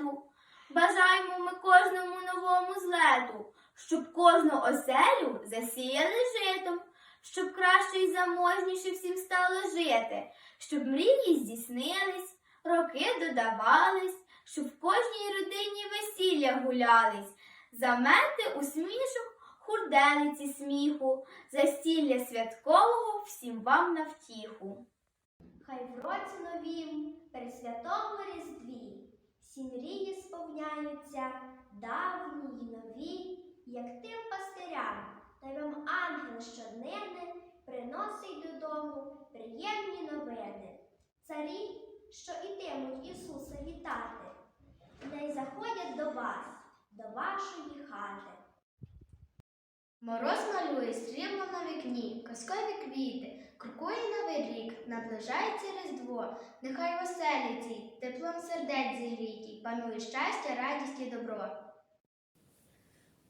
про. Бажаємо ми кожному новому злету, щоб кожну оселю засіяли житом, щоб краще й заможніше всім стало жити, щоб мрії здійснились, роки додавались, щоб в кожній родині весілля гулялись, замети усмішок, хурделиці сміху, застілля святкового всім вам на втіху. Хай в році новім, при святому різдві, всі мрії сповняються, давні й нові, як тим пастирям, та вам ангел щоднини приносить додому приємні новини. Царі, що ітимуть Ісуса вітати, не заходять до вас, до вашої хати. Мороз малює срібло на вікні, казкові квіти, крокує новий рік, наближається Різдво, нехай оселі теплом сердець зігрітій, панує щастя, радість і добро.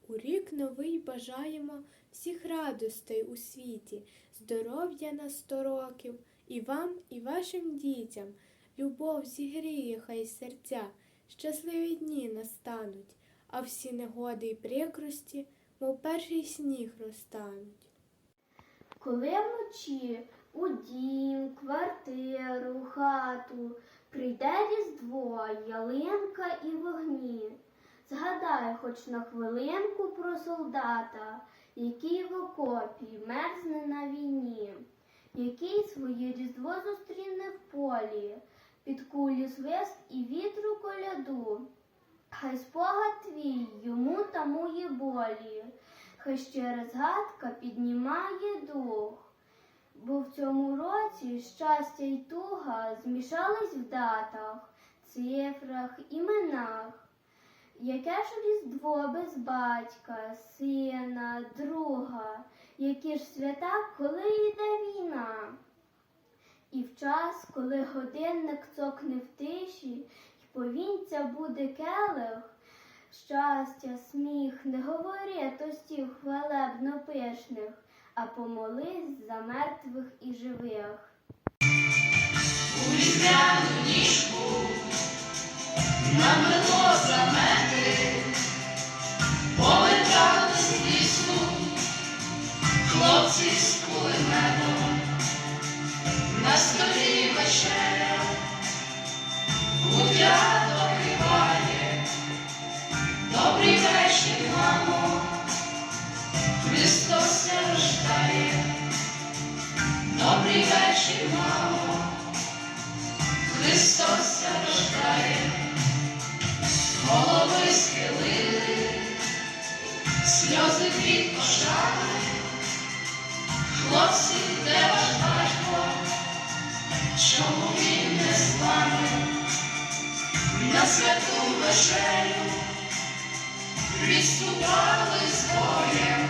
У рік новий бажаємо всіх радостей у світі, здоров'я на сто років, і вам, і вашим дітям. Любов зігріє хай серця, щасливі дні настануть, а всі негоди й прикрості, мов перший сніг розтануть. Коли вночі у дім, квартиру, хату прийде різдво, ялинка і вогні, згадай хоч на хвилинку про солдата, який в окопі мерзне на війні, який своє різдво зустріне в полі, під кулі свист і вітру коляду. Хай спогад твій йому тамує болі, хай щира згадка піднімає дух. Бо в цьому році щастя й туга змішались в датах, цифрах, іменах. Яке ж різдво без батька, сина, друга, які ж свята, коли йде війна? І в час, коли годинник цокне в тиші, й повінця буде келих, щастя, сміх, не говори тостів хвалебно пишних, а помолись за мертвих і живих. У різдвяну ніжку намело замети, повертались в лісу, хлопці з кулеметом, Христос се рождає, добрий вечір, мамо. Христос ся рождає, голови схилили, сльози від пошани. Хлопці, де ваш батько? Чому він не з вами? На святу вечерю відступали з боєм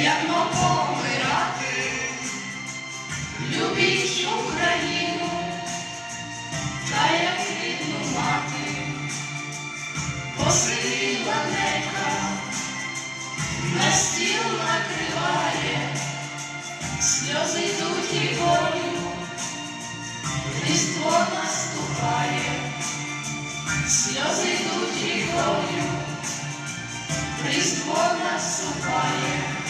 як помирати, любіть Україну, та як рідну мати, посила нека, на стіл накриває, сльози йдуть і болю, різдво наступає, сльози йдуть і болю, різдво наступає,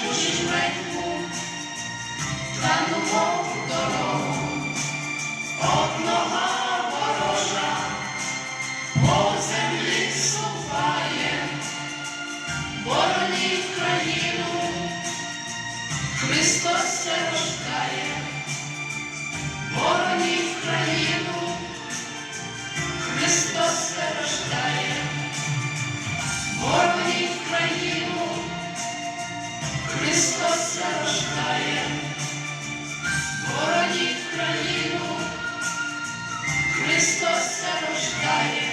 чужі жменьку, та нову дорогу, Deus, Deus,